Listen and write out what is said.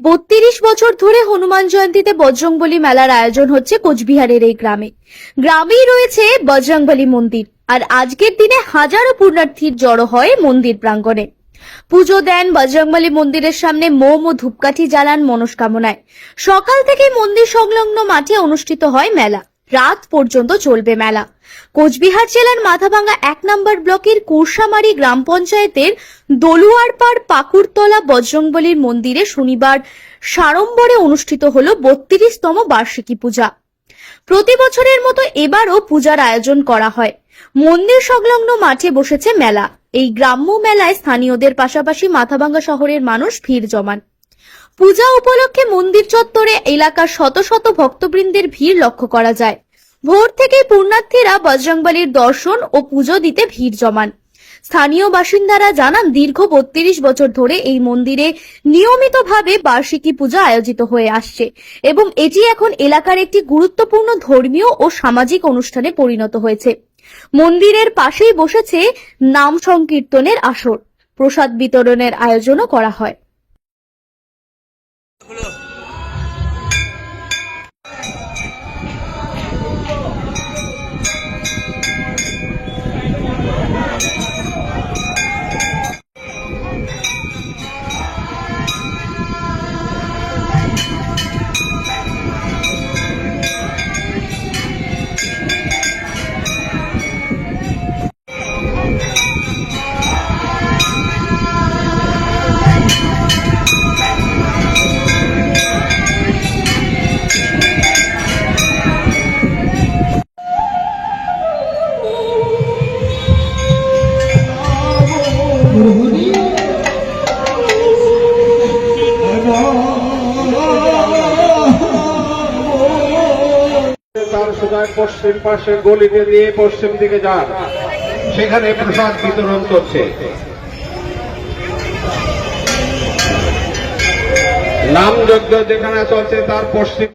বত্রিশ বছর ধরে হনুমান জয়ন্তীতে বজরংবলী মেলার আয়োজন হচ্ছে কোচবিহারের এই গ্রামে। গ্রামেই রয়েছে বজরংবলী মন্দির, আর আজকের দিনে হাজারো পুণ্যার্থীর জড়ো হয় মন্দির প্রাঙ্গণে। পুজো দেন বজরংবলী মন্দিরের সামনে মোম ও ধূপকাঠি জ্বালান মনস্কামনায়। সকাল থেকে মন্দির সংলগ্ন মাঠে অনুষ্ঠিত হয় মেলা। রাত পর্যন্ত চলবে মেলা। কোচবিহার জেলার মাথাভাঙ্গা এক নম্বর ব্লকের কুরসামারি গ্রাম পঞ্চায়েতের দলুয়ারপাড় পাকুড়তলা বজরংবলীর মন্দিরে শনিবার সাড়ম্বরে অনুষ্ঠিত হল বত্রিশতম বার্ষিকী পূজা। প্রতি বছরের মতো এবারও পূজার আয়োজন করা হয়। মন্দির সংলগ্ন মাঠে বসেছে মেলা। এই গ্রাম্য মেলায় স্থানীয়দের পাশাপাশি মাথাভাঙ্গা শহরের মানুষ ভিড় জমান। পূজা উপলক্ষে মন্দির চত্বরে এলাকার শত শত ভক্তবৃন্দের ভিড় লক্ষ্য করা যায়। ভোর থেকেই পুণ্যার্থীরা বজরংবলীর দর্শন ও পুজো দিতে ভিড় জমান। স্থানীয় বাসিন্দারা জানান, দীর্ঘ বত্রিশ বছর ধরে এই মন্দিরে নিয়মিতভাবে বার্ষিকী পূজা আয়োজিত হয়ে আসছে এবং এটি এখন এলাকার একটি গুরুত্বপূর্ণ ধর্মীয় ও সামাজিক অনুষ্ঠানে পরিণত হয়েছে। মন্দিরের পাশেই বসেছে নাম সংকীর্তনের আসর। প্রসাদ বিতরণের আয়োজনও করা হয়। সোজা পশ্চিম পাশে গলিতে দিয়ে পশ্চিম দিকে যান। সেখানে প্রসাদ বিতরণ করছে। নাম যজ্ঞ যেখানে চলছে তার পশ্চিম